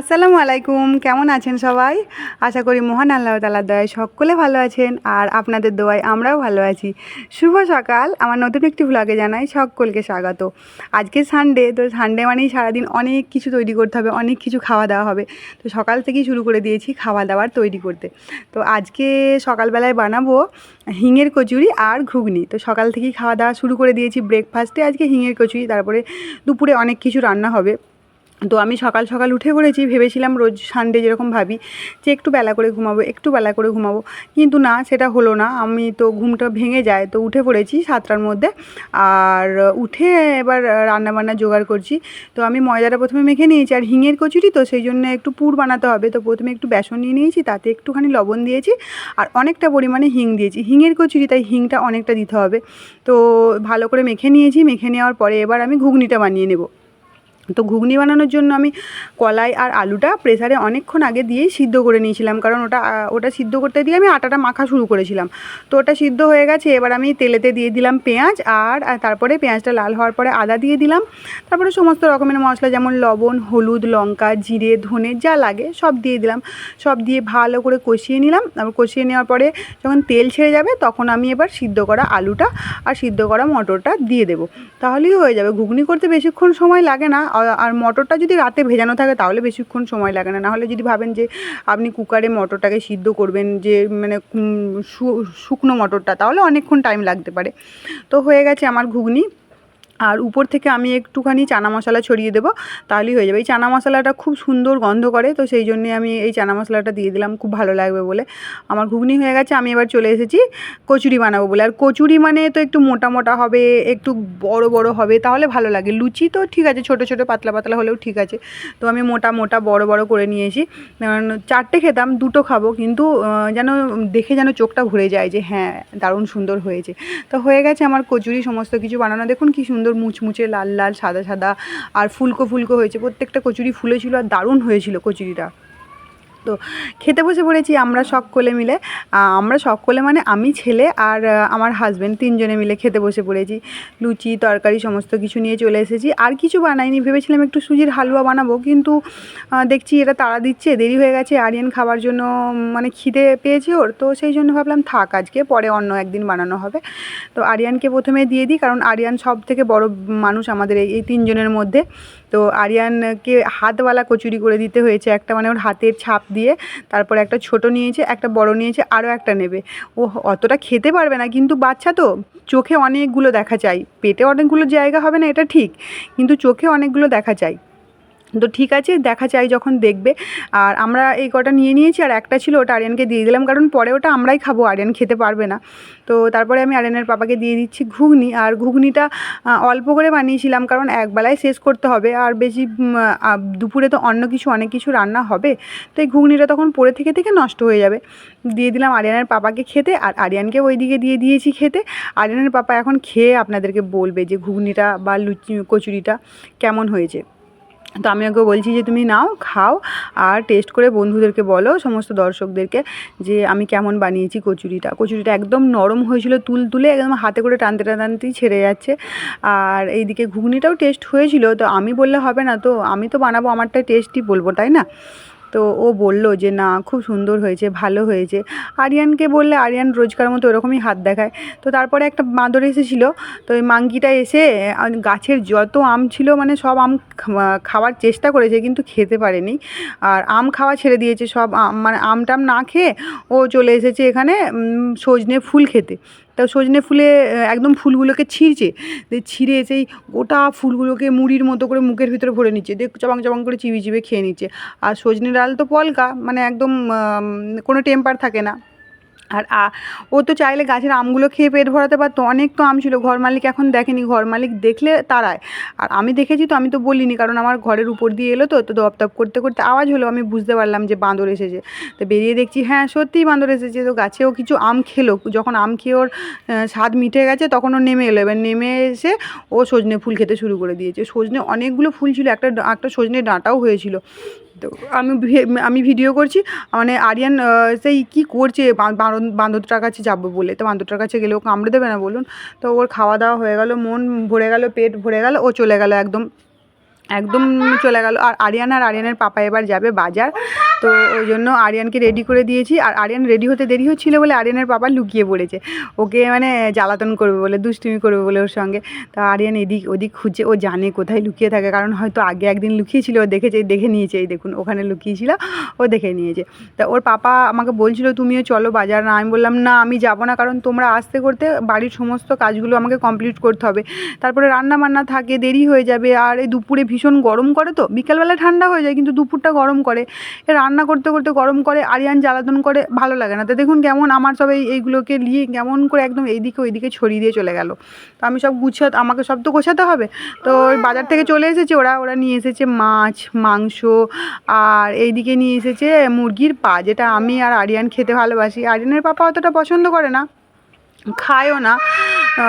আসসালামু আলাইকুম, কেমন আছেন সবাই? আশা করি মহান আল্লাহ তালার দয়ায় সকলে ভালো আছেন আর আপনাদের দোয়ায় আমরাও ভালো আছি। শুভ সকাল, আমার নতুন একটি ভ্লগে জানাই সকলকে স্বাগত। আজকে সানডে তো সানডে মানেই সারাদিন অনেক কিছু তৈরি করতে হবে, অনেক কিছু খাওয়া দাওয়া হবে। তো সকাল থেকেই শুরু করে দিয়েছি খাওয়া দাওয়ার তৈরি করতে। তো আজকে সকালবেলায় বানাবো হিঙের কচুরি আর ঘুগনি। তো সকাল থেকেই খাওয়া দাওয়া শুরু করে দিয়েছি ব্রেকফাস্টে আজকে হিঙের কচুরি, তারপরে দুপুরে অনেক কিছু রান্না হবে। তো আমি সকাল সকাল উঠে পড়েছি, ভেবেছিলাম রোজ সানডে যেরকম ভাবি যে একটু বেলা করে ঘুমাবো, একটু বেলা করে ঘুমাবো। কিন্তু না, সেটা হলো না। আমি তো ঘুমটা ভেঙে যায়, তো উঠে পড়েছি সাতটার মধ্যে। আর উঠে এবার রান্নাবান্না জোগাড় করছি। তো আমি ময়দাটা প্রথমে মেখে নিয়েছি, আর হিঙের কচুরি তো সেই জন্য একটু পুর বানাতে হবে। তো প্রথমে একটু বেসন নিয়ে নিয়েছি, তাতে একটুখানি লবণ দিয়েছি, আর অনেকটা পরিমাণে হিং দিয়েছি। হিঙের কচুরি, তাই হিংটা অনেকটা দিতে হবে। তো ভালো করে মেখে নিয়েছি, মেখে নেওয়ার পরে এবার আমি ঘুগনিটা বানিয়ে নেব। তো ঘুগনি বানানোর জন্য আমি কলাই আর আলুটা প্রেসারে অনেকক্ষণ আগে দিয়েই সিদ্ধ করে নিয়েছিলাম। কারণ ওটা ওটা সিদ্ধ করতে দিয়ে আমি আটাটা মাখা শুরু করেছিলাম। তো ওটা সিদ্ধ হয়ে গেছে, এবার আমি তেলেতে দিয়ে দিলাম পেঁয়াজ আর তারপরে পেঁয়াজটা লাল হওয়ার পরে আদা দিয়ে দিলাম। তারপরে সমস্ত রকমের মশলা যেমন লবণ, হলুদ, লঙ্কা, জিরে, ধনে যা লাগে সব দিয়ে দিলাম। সব দিয়ে ভালো করে কষিয়ে নিলাম। তারপর কষিয়ে নেওয়ার পরে যখন তেল ছেড়ে যাবে তখন আমি এবার সিদ্ধ করা আলুটা আর সিদ্ধ করা মটরটা দিয়ে দেবো। তাহলেই হয়ে যাবে। ঘুগনি করতে বেশিক্ষণ সময় লাগে না। আর- মটরটা যদি রাতে ভেজানো থাকে তাহলে বেশিক্ষণ সময় লাগে না। নাহলে যদি ভাবেন যে আপনি কুকারে মটরটাকে সিদ্ধ করবেন, যে মানে শুকনো মটরটা, তাহলে অনেকক্ষণ টাইম লাগতে পারে। তো হয়ে গেছে আমার ঘুগনি। আর উপর থেকে আমি একটুখানি চানা মশলা ছড়িয়ে দেবো, তাহলেই হয়ে যাবে। এই চানা মশলাটা খুব সুন্দর গন্ধ করে, তো সেই জন্যে আমি এই চানা মশলাটা দিয়ে দিলাম, খুব ভালো লাগবে বলে। আমার ঘুগনি হয়ে গেছে, আমি এবার চলে এসেছি কচুরি বানাবো বলে। আর কচুরি মানে তো একটু মোটা মোটা হবে, একটু বড় বড় হবে, তাহলে ভালো লাগে। লুচি তো ঠিক আছে, ছোটো ছোটো পাতলা পাতলা হলেও ঠিক আছে। তো আমি মোটা মোটা, বড় বড় করে নিয়েছি। চারটে খেতাম, দুটো খাব, কিন্তু যেন দেখে যেন চোখটা ভরে যায় যে হ্যাঁ দারুণ সুন্দর হয়েছে। তো হয়ে গেছে আমার কচুরি, সমস্ত কিছু বানানো। দেখুন কি সুন্দর মুচমুচে লাল লাল, সাদা সাদা আর ফুলকো ফুলকো হয়েছে। প্রত্যেকটা কচুরি ফুলেছিল আর দারুণ হয়েছিল কচুরিটা। তো খেতে বসে পড়েছি আমরা সকলে মিলে। আমরা সকলে মানে আমি, ছেলে আর আমার হাজব্যান্ড তিনজনে মিলে খেতে বসে পড়েছি। লুচি, তরকারি, সমস্ত কিছু নিয়ে চলে এসেছি। আর কিছু বানাইনি, ভেবেছিলাম একটু সুজির হালুয়া বানাবো কিন্তু দেখছি এটা তাড়া দিচ্ছে, দেরি হয়ে গেছে। আরিয়ান খাবার জন্য মানে খিদে পেয়েছে ওর, তো সেই জন্য ভাবলাম থাক আজকে, পরে অন্য একদিন বানানো হবে। তো আরিয়ানকে প্রথমে দিয়ে দিই, কারণ আরিয়ান সব থেকে বড় মানুষ আমাদের এই তিনজনের মধ্যে। তো আরিয়ানকে হাতওয়ালা কচুরি করে দিতে হয়েছে। একটা মানে ওর হাতের ছাপ দিয়ে তারপর একটা ছোট নিয়েছে, একটা বড় নিয়েছে, আরও একটা নেবে। ও অতটা খেতে পারবে না কিন্তু বাচ্চা তো, চোখে অনেকগুলো দেখা চাই পেটে অনেকগুলো জায়গা হবে না, এটা ঠিক। কিন্তু চোখে অনেকগুলো দেখা চাই তো ঠিক আছে, দেখা চাই যখন দেখবে। আর আমরা এই কটা নিয়ে নিয়েছি আর একটা ছিল, ওটা আরিয়ানকে দিয়ে দিলাম। কারণ পরে ওটা আমরাই খাব, আরিয়ান খেতে পারবে না। তো তারপরে আমি আরিয়ানের পাপাকে দিয়ে দিচ্ছি ঘুগনি। আর ঘুগনিটা অল্প করে বানিয়েছিলাম কারণ একবেলায় শেষ করতে হবে। আর বেশি দুপুরে তো অন্য কিছু, অনেক কিছু রান্না হবে। তো এই ঘুগনিটা তখন পরে থেকে থেকে নষ্ট হয়ে যাবে। দিয়ে দিলাম আরিয়ানের পাপাকে খেতে। আর আরিয়ানকে ওইদিকে দিয়ে দিয়েছি খেতে। আরিয়ানের পাপা এখন খেয়ে আপনাদেরকে বলবে যে ঘুগনিটা বা লুচি, কচুরিটা কেমন হয়েছে। তো আমি ওকে বলছি যে তুমি নাও, খাও আর টেস্ট করে বন্ধুদেরকে বলো, সমস্ত দর্শকদেরকে, যে আমি কেমন বানিয়েছি কচুরিটা। কচুরিটা একদম নরম হয়েছিল, তুল তুলে একদম হাতে করে টানতে টানতেই ছেড়ে যাচ্ছে। আর এইদিকে ঘুগনিটাও টেস্ট হয়েছিল, তো আমি বললে হবে না, তো আমি তো বানাবো আমারটা টেস্টই বলব, তাই না? তো ও বলল যে, না, খুব সুন্দর হয়েছে, ভালো হয়েছে। আরিয়ানকে বললে, আরিয়ান রোজকার মতো ওরকমই হাত দেখায়। তো তারপরে একটা বাঁদর এসেছিল, তো ওই মাঙ্কিটা এসে গাছের যত আম ছিল মানে সব আম খাওয়ার চেষ্টা করেছে, কিন্তু খেতে পারেনি। আর আম খাওয়া ছেড়ে দিয়েছে সব মানে আম টাম না খেয়ে, ও চলে এসেছে এখানে সজনে ফুল খেতে। তা সজনে ফুলে একদম ফুলগুলোকে ছিঁড়ছে। দিয়ে ছিঁড়ে সেই গোটা ফুলগুলোকে মুড়ির মতো করে মুখের ভিতরে ভরে নিচ্ছে। দিয়ে চবাং চবাং করে চিবি চিবে খেয়ে নিচ্ছে। আর সজনে ডাল তো পলকা মানে একদম কোনো টেম্পার থাকে না। আর ও তো চাইলে গাছের আমগুলো খেয়ে পেট ভরাতে পারতো। অনেক তো আম ছিল, ঘর মালিক এখন দেখেনি। ঘর মালিক দেখলে তারায় আর আমি দেখেছি তো, আমি তো বলিনি, কারণ আমার ঘরের উপর দিয়ে এলো তো তো দপ দপ করতে করতে আওয়াজ হলো, আমি বুঝতে পারলাম যে বাঁদর এসেছে। তো বেরিয়ে দেখছি হ্যাঁ সত্যিই বাঁদর এসেছে। তো গাছেও কিছু আম খেলো। যখন আম খেয়ে ওর স্বাদ মিটে গেছে, তখন ও নেমে এলো। এবার নেমে এসে ও সজনে ফুল খেতে শুরু করে দিয়েছে। সজনে অনেকগুলো ফুল ছিল, একটা একটা সজনে ডাঁটাও হয়েছিল। তো আমি আমি ভিডিও করছি মানে আরিয়ান সেই কি করছে বান্ধবটার কাছে যাব বলে। তো বান্ধবটার কাছে গেলে ও কামড়ে দেবে না বলুন। তো ওর খাওয়া দাওয়া হয়ে গেল, মন ভরে গেল, পেট ভরে গেল, ও চলে গেল একদম একদম চলে গেল। আর আরিয়ান আর আরিয়ানের পাপা এবার যাবে বাজার। তো ওই জন্য আরিয়ানকে রেডি করে দিয়েছি। আর আরিয়ান রেডি হতে দেরি হচ্ছিল বলে আরিয়ানের পাপা লুকিয়ে পড়েছে। ওকে মানে জ্বালাতন করবে বলে, দুষ্টুমি করবে বলে ওর সঙ্গে। তা আরিয়ান এদিক ওদিক খুঁজে ও জানে কোথায় লুকিয়ে থাকে। কারণ হয়তো আগে একদিন লুকিয়েছিল, ও দেখেছে, দেখে নিয়েছে। এই দেখুন, ওখানে লুকিয়েছিল, ও দেখে নিয়েছে। তা ওর পাপা আমাকে বলছিল, তুমিও চলো বাজার। না, আমি বললাম, না, আমি যাব না, কারণ তোমরা আসতে করতে বাড়ির সমস্ত কাজগুলো আমাকে কমপ্লিট করতে হবে। তারপরে রান্না বান্না থাকে, দেরি হয়ে যাবে। আর এই দুপুরে ভীষণ গরম করে তো। বিকেলবেলা ঠান্ডা হয়ে যায়, কিন্তু দুপুরটা গরম করে। এ রান্না করতে করতে গরম করে, আরিয়ান জ্বালাতন করে, ভালো লাগে না। তো দেখুন কেমন আমার সব এই, এইগুলোকে নিয়ে কেমন করে একদম এইদিকে ওইদিকে ছড়িয়ে দিয়ে চলে গেল। তো আমি সব গুছাতে, আমাকে সব তো গোছাতে হবে। তো বাজার থেকে চলে এসেছে ওরা ওরা নিয়ে এসেছে মাছ, মাংস, আর এইদিকে নিয়ে এসেছে মুরগির পা, যেটা আমি আর আরিয়ান খেতে ভালোবাসি। আরিয়ানের পাপা অতটা পছন্দ করে না। খায়ও না।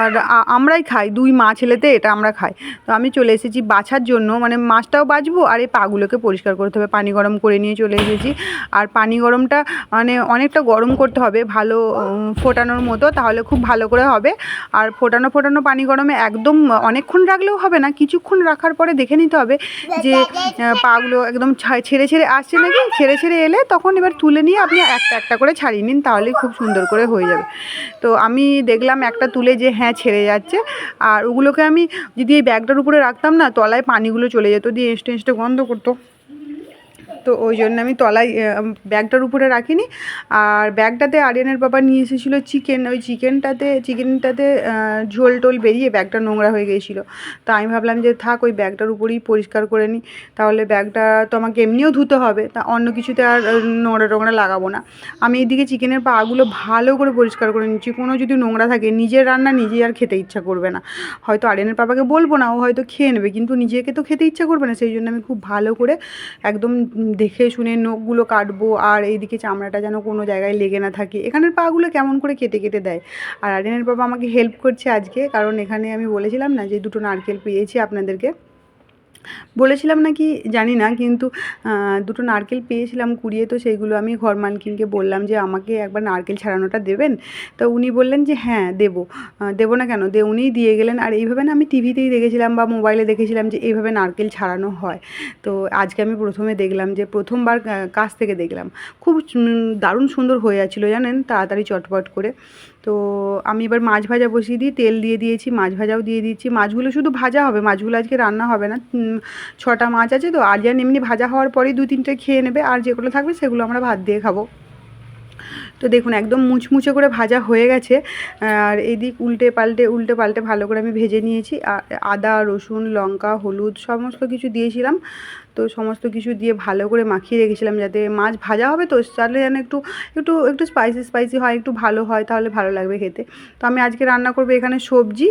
আর আমরাই খাই, দুই মা ছেলেতে এটা আমরা খাই। তো আমি চলে এসেছি বাছার জন্য মানে মাছটাও বাছবো আর এই পাগুলোকে পরিষ্কার করতে হবে। পানি গরম করে নিয়ে চলে এসেছি। আর পানি গরমটা মানে অনেকটা গরম করতে হবে, ভালো ফোটানোর মতো, তাহলে খুব ভালো করে হবে। আর ফোটানো ফোটানো পানি গরমে একদম অনেকক্ষণ রাখলেও হবে না, কিছুক্ষণ রাখার পরে দেখে নিতে হবে যে পাগুলো একদম ছেড়ে ছেড়ে আসছে নাকি? ছেড়ে ছেড়ে এলে তখন এবার তুলে নিয়ে আপনি একটা একটা করে ছাড়িয়ে নিন, তাহলেই খুব সুন্দর করে হয়ে যাবে। তো আমি দেখলাম একটা তুলে যে হ্যাঁ ছেড়ে যাচ্ছে। আর ওগুলোকে আমি যদি এই ব্যাগটার উপরে রাখতাম না তলায় পানিগুলো চলে যেত, দিয়ে এসটে এসটে গন্ধ করতো। তো ওই জন্য আমি তলায় ব্যাগটার উপরে রাখিনি। আর ব্যাগটাতে আরিয়ানের বাবা নিয়ে এসেছিল চিকেন। ওই চিকেনটাতে চিকেনটাতে ঝোল টোল বেরিয়ে ব্যাগটা নোংরা হয়ে গিয়েছিল। তো আমি ভাবলাম যে থাক, ওই ব্যাগটার উপরেই পরিষ্কার করে নিই তাহলে ব্যাগটা তো আমাকে এমনিও ধুতে হবে। তা অন্য কিছুতে আর নোংরা টোংরা লাগাবো না। আমি এইদিকে চিকেনের পাগুলো ভালো করে পরিষ্কার করে নিচ্ছি। কোনো যদি নোংরা থাকে, নিজের রান্না নিজেই আর খেতে ইচ্ছা করবে না। হয়তো আরিয়ানের পাপাকে বলব না, ও হয়তো খেয়ে নেবে। কিন্তু নিজেকে তো খেতে ইচ্ছা করবে না। সেই জন্য আমি খুব ভালো করে একদম দেখে শুনে নখগুলো কাটবো আর এইদিকে চামড়াটা যেন কোনো জায়গায় লেগে না থাকে। এখানের পাগুলো কেমন করে কেটে কেটে দেয়? আর আরিয়ানের বাবা আমাকে হেল্প করছে আজকে, কারণ এখানে আমি বলেছিলাম না যে দুটো নারকেল পেয়েছি আপনাদেরকে। বলেছিলাম নাকি জানি না, কিন্তু দুটো নারকেল পেয়েছিলাম কুড়িয়ে, তো সেইগুলো আমি ঘর মালকিনকে বললাম যে আমাকে একবার নারকেল ছাড়ানোটা দেবেন? তো উনি বললেন যে হ্যাঁ দেবো। দেবো না কেন? দে, উনিই দিয়ে গেলেন। আর এইভাবে না আমি টিভিতেই দেখেছিলাম বা মোবাইলে দেখেছিলাম যে এইভাবে নারকেল ছাড়ানো হয়। তো আজকে আমি প্রথমে দেখলাম যে প্রথমবার কাছ থেকে দেখলাম। খুব দারুণ সুন্দর হয়ে যাচ্ছিল জানেন, তাড়াতাড়ি চটপট করে। তো আমি এবার মাছ ভাজা বসিয়ে দিই, তেল দিয়ে দিয়েছি, মাছ ভাজাও দিয়ে দিয়েছি মাছগুলো শুধু ভাজা হবে, মাছগুলো আজকে রান্না হবে না। ছটা মাছ আছে তো, আর যেন এমনি ভাজা হওয়ার পরেই দু তিনটে খেয়ে নেবে, আর যেগুলো থাকবে সেগুলো আমরা ভাত দিয়ে খাব। তো দেখুন, একদম মুচমুচে করে ভাজা হয়ে গেছে। আর এদিক উল্টে পাল্টে উল্টে পাল্টে ভালো করে আমি ভেজে নিয়েছি। আদা, রসুন, লঙ্কা, হলুদ, সমস্ত কিছু দিয়েছিলাম। তো সমস্ত কিছু দিয়ে ভালো করে মাখিয়ে রেখেছিলাম যাতে মাছ ভাজা হবে তো তাহলে যেন একটু একটু একটু স্পাইসি স্পাইসি হয়, একটু ভালো হয় তাহলে ভালো লাগবে খেতে। তো আমি আজকে রান্না করব এখানে সবজি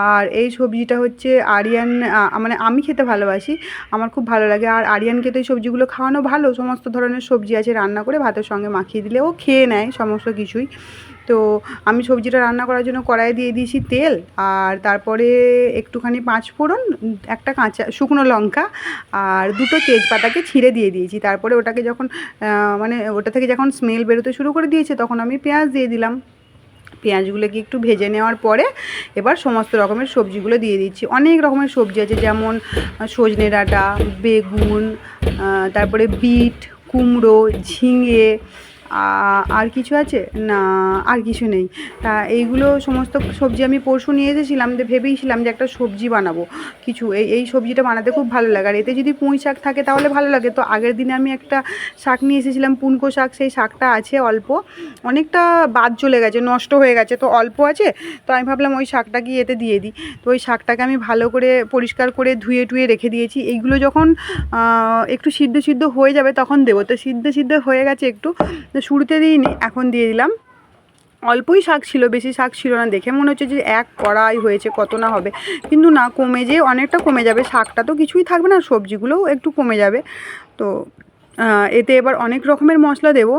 আর এই সবজিটা হচ্ছে আরিয়ান মানে আমি খেতে ভালোবাসি, আমার খুব ভালো লাগে। আর আরিয়ানকে তো এই সবজিগুলো খাওয়ানো ভালো, সমস্ত ধরনের সবজি আছে রান্না করে ভাতের সঙ্গে মাখিয়ে দিলে ও খেয়ে নেয় সমস্ত কিছুই। তো আমি সবজিটা রান্না করার জন্য কড়াই দিয়ে দিয়েছি তেল আর তারপরে একটুখানি পাঁচ ফোড়ন, একটা কাঁচা শুকনো লঙ্কা আর দুটো তেজপাতাকে ছিঁড়ে দিয়ে দিয়েছি। তারপরে ওটাকে যখন মানে ওটা থেকে যখন স্মেল বেরোতে শুরু করে দিয়েছে তখন আমি পেঁয়াজ দিয়ে দিলাম। পেঁয়াজগুলোকে একটু ভেজে নেওয়ার পরে এবার সমস্ত রকমের সবজিগুলো দিয়ে দিচ্ছি। অনেক রকমের সবজি আছে যেমন সজনে ডাঁটা, বেগুন তারপরে বিট, কুমড়ো, ঝিঙে আর কিছু আছে? না, আর কিছু নেই। তা এইগুলো সমস্ত সবজি আমি পরশু নিয়ে এসেছিলাম, যে ভেবেইছিলাম যে একটা সবজি বানাবো। কিছু, এই এই সবজিটা বানাতে খুব ভালো লাগে। আর এতে যদি পুঁই শাক থাকে তাহলে ভালো লাগে। তো আগের দিনে আমি একটা শাক নিয়ে এসেছিলাম, পুনকো শাক, সেই শাকটা আছে অল্প। অনেকটা বাদ চলে গেছে, নষ্ট হয়ে গেছে, তো অল্প আছে। তো আমি ভাবলাম ওই শাকটা কি এতে দিয়ে দিই। তো ওই শাকটাকে আমি ভালো করে পরিষ্কার করে ধুয়ে টুয়ে রেখে দিয়েছি। এইগুলো যখন একটু সিদ্ধ সিদ্ধ হয়ে যাবে তখন দেবো। তো সিদ্ধ সিদ্ধ হয়ে গেছে একটু। শুরুতে দিইনি, এখন দিয়ে দিলাম। অল্পই শাক ছিল, বেশি শাক ছিল না, দেখে মনে হচ্ছে যে এক কড়াই হয়েছে, কত না হবে। কিন্তু না, কমে যে অনেকটা কমে যাবে। শাকটা তো কিছুই থাকবে না, সবজিগুলোও একটু কমে যাবে। তো এতে এবার অনেক রকমের মশলা দেবো।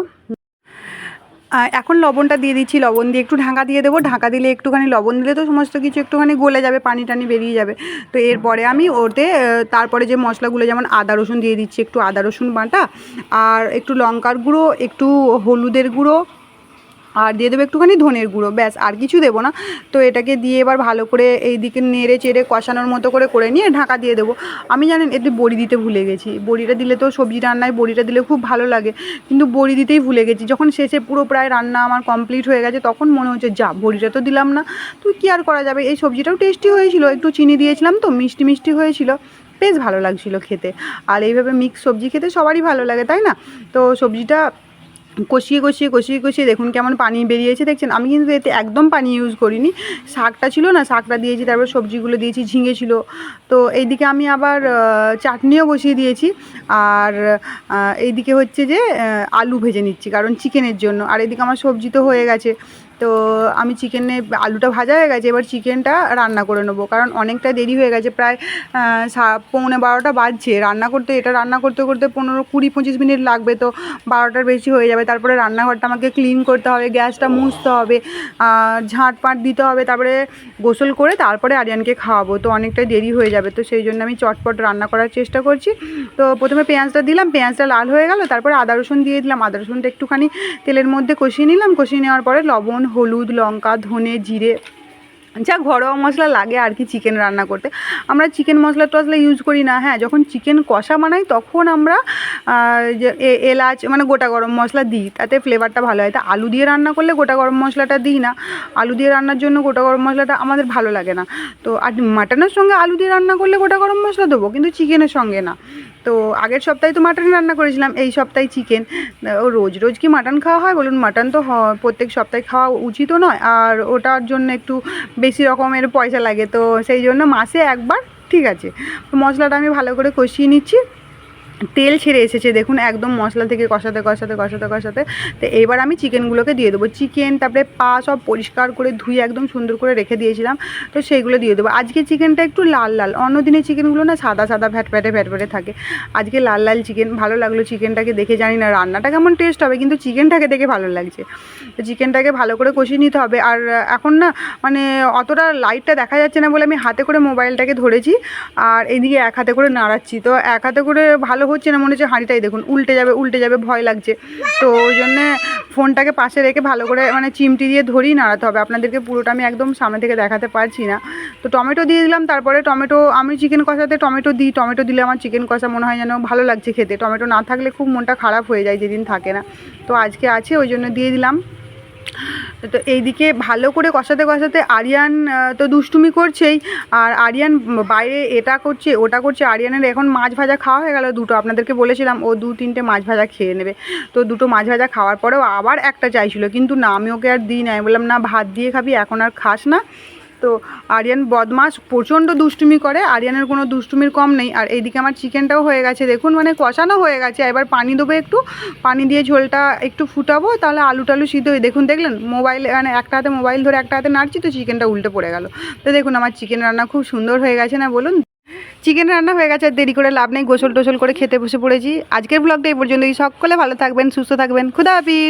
এখন লবণটা দিয়ে দিচ্ছি, লবণ দিয়ে একটু ঢাকা দিয়ে দেবো। ঢাকা দিলে একটুখানি লবণ দিলে তো সমস্ত কিছু একটুখানি গলে যাবে পানি টানি বেরিয়ে যাবে। তো এরপরে আমি ওতে তারপরে যে মশলাগুলো, যেমন আদা, রসুন দিয়ে দিচ্ছি একটু আদা, রসুন বাটা, আর একটু লঙ্কার গুঁড়ো, একটু হলুদের গুঁড়ো আর দিয়ে দেবো একটুখানি ধনের গুঁড়ো, ব্যাস, আর কিছু দেবো না। তো এটাকে দিয়ে এবার ভালো করে এই দিকে নেড়ে চেড়ে কষানোর মতো করে করে নিয়ে ঢাকা দিয়ে দেবো। আমি জানেন, এতে বড়ি দিতে ভুলে গেছি। বড়িটা দিলে তো সবজি রান্নায় বড়িটা দিলে খুব ভালো লাগে। কিন্তু বড়ি দিতেই ভুলে গেছি। যখন শেষে পুরো প্রায় রান্না আমার কমপ্লিট হয়ে গেছে, তখন মনে হচ্ছে, যা, বড়িটা তো দিলাম না। তো কী আর করা যাবে? এই সবজিটাও টেস্টি হয়েছিল। একটু চিনি দিয়েছিলাম তো, মিষ্টি মিষ্টি হয়েছিল। বেশ ভালো লাগছিল খেতে। আর এইভাবে মিক্স সবজি খেতে সবারই ভালো লাগে, তাই না? তো সবজিটা কষিয়ে কষিয়ে কষিয়ে কষিয়ে দেখুন কেমন পানি বেরিয়েছে। দেখছেন, আমি কিন্তু এতে একদম পানি ইউজ করিনি। শাকটা ছিল না, শাকটা দিয়েছি, তারপর সবজিগুলো দিয়েছি, ঝিঙে ছিল। তো এইদিকে আমি আবার চাটনিও বসিয়ে দিয়েছি। আর এইদিকে হচ্ছে যে আলু ভেজে নিচ্ছি, কারণ চিকেনের জন্য। আর এদিকে আমার সবজি তো হয়ে গেছে। তো আমি চিকেনে আলুটা ভাজা হয়ে গেছে, এবার চিকেনটা রান্না করে নেব। কারণ অনেকটা দেরি হয়ে গেছে, প্রায় পৌনে বারোটা বাজছে। রান্না করতে, এটা রান্না করতে করতে পনেরো কুড়ি পঁচিশ মিনিট লাগবে, তো বারোটার বেশি হয়ে যাবে। তারপরে রান্নাঘরটা আমাকে ক্লিন করতে হবে, গ্যাসটা মুছতে হবে ঝাঁট পাট দিতে হবে, তারপরে গোসল করে তারপরে আরিয়ানকে খাওয়াবো। তো অনেকটা দেরি হয়ে যাবে, তো সেই জন্য আমি চটপট রান্না করার চেষ্টা করছি। তো প্রথমে পেঁয়াজটা দিলাম, পেঁয়াজটা লাল হয়ে গেল, তারপরে আদা রসুন দিয়ে দিলাম। আদা রসুনটা একটুখানি তেলের মধ্যে কষিয়ে নিলাম। কষিয়ে নেওয়ার পরে লবণ হলুদ, লঙ্কা, ধনে, জিরে, যা ঘরোয়া মশলা লাগে আর কি চিকেন রান্না করতে। আমরা চিকেন মশলা টশলা ইউজ করি না হ্যাঁ যখন চিকেন কষা বানাই তখন আমরা এলাচ মানে গোটা গরম মশলা দিই, তাতে ফ্লেভারটা ভালো হয়। তা আলু দিয়ে রান্না করলে গোটা গরম মশলাটা দিই না। আলু দিয়ে রান্নার জন্য গোটা গরম মশলাটা আমাদের ভালো লাগে না। তো আর মাটনের সঙ্গে আলু দিয়ে রান্না করলে গোটা গরম মশলা দেবো, কিন্তু চিকেনের সঙ্গে না। তো আগের সপ্তাহে তো মাটন রান্না করেছিলাম, এই সপ্তাহে চিকেন ও রোজ রোজ কি মাটন খাওয়া হয়? বলুন, মাটন তো প্রত্যেক সপ্তাহে খাওয়া উচিতও নয়। আর ওটার জন্য একটু বেশি রকমের পয়সা লাগে, তো সেই জন্য মাসে একবার, ঠিক আছে। মশলাটা আমি ভালো করে কষিয়ে নিচ্ছি। তেল ছেড়ে এসেছে, দেখুন একদম মশলা থেকে কষাতে কষাতে কষাতে কষাতে। তো এবার আমি চিকেনগুলোকে দিয়ে দেবো। চিকেন, তারপরে পা সব পরিষ্কার করে ধুয়ে একদম সুন্দর করে রেখে দিয়েছিলাম, তো সেইগুলো দিয়ে দেবো। আজকে চিকেনটা একটু লাল লাল অন্য দিনের চিকেনগুলো না সাদা সাদা ভ্যাট ভ্যাটে ভ্যাট ভ্যাটে থাকে। আজকে লাল লাল চিকেন, ভালো লাগল চিকেনটাকে দেখে, জানি না রান্নাটা কেমন টেস্ট হবে, কিন্তু চিকেনটাকে দেখে ভালো লাগছে। তো চিকেনটাকে ভালো করে কষিয়ে নিতে হবে। আর এখন না মানে অতটা লাইটটা দেখা যাচ্ছে না বলে আমি হাতে করে মোবাইলটাকে ধরেছি, আর এদিকে এক হাতে করে নাড়াচ্ছি। তো এক হাতে করে ভালো হচ্ছে না, মনে হচ্ছে হাঁড়িটাই দেখুন, উল্টে যাবে উল্টে যাবে, ভয় লাগছে। তো ওই জন্যে ফোনটাকে পাশে রেখে ভালো করে মানে চিমটি দিয়ে ধরেই নাড়াতে হবে। আপনাদেরকে পুরোটা আমি একদম সামনে থেকে দেখাতে পারছি না। তো টমেটো দিয়ে দিলাম, তারপরে টমেটো, আমি চিকেন কষাতে টমেটো দিই। টমেটো দিলে আমার চিকেন কষা মনে হয় যেন ভালো লাগছে খেতে। টমেটো না থাকলে খুব মনটা খারাপ হয়ে যায়, যেদিন থাকে না। তো আজকে আছে, ওই জন্য দিয়ে দিলাম। তো এইদিকে ভালো করে কষাতে কষাতে আরিয়ান তো দুষ্টুমি করছেই। আর আরিয়ান বাইরে এটা করছে, ওটা করছে। আরিয়ানের এখন মাছ ভাজা খাওয়া হয়ে গেল দুটো। আপনাদেরকে বলেছিলাম, ও দু তিনটে মাছ ভাজা খেয়ে নেবে। তো দুটো মাছ ভাজা খাওয়ার পরেও আবার একটা চাইছিল। কিন্তু না, আমি ওকে আর দিই না আমি বললাম, না, ভাত দিয়ে খাবি, এখন আর খাস না। তো আরিয়ান বদমাস প্রচণ্ড দুষ্টুমি করে, আরিয়ানের কোনো দুষ্টুমির কম নেই। আর এইদিকে আমার চিকেনটাও হয়ে গেছে, দেখুন মানে কষানো হয়ে গেছে। এবার পানি দেবো একটু, পানি দিয়ে ঝোলটা একটু ফুটাবো, তাহলে আলু টালু সিদ্ধ দেখুন, দেখলেন? মোবাইল মানে একটা হাতে মোবাইল ধরে একটা হাতে নাড়ছি তো চিকেনটা উল্টে পড়ে গেল। তো দেখুন, আমার চিকেন রান্না খুব সুন্দর হয়ে গেছে না, বলুন? চিকেন রান্না হয়ে গেছে দেরি করে লাভ নেই গোসল টোসল করে খেতে বসে পড়েছি। আজকের ব্লগটা এই পর্যন্তই, সকলে ভালো থাকবেন, সুস্থ থাকবেন, খুদা হাফিজ!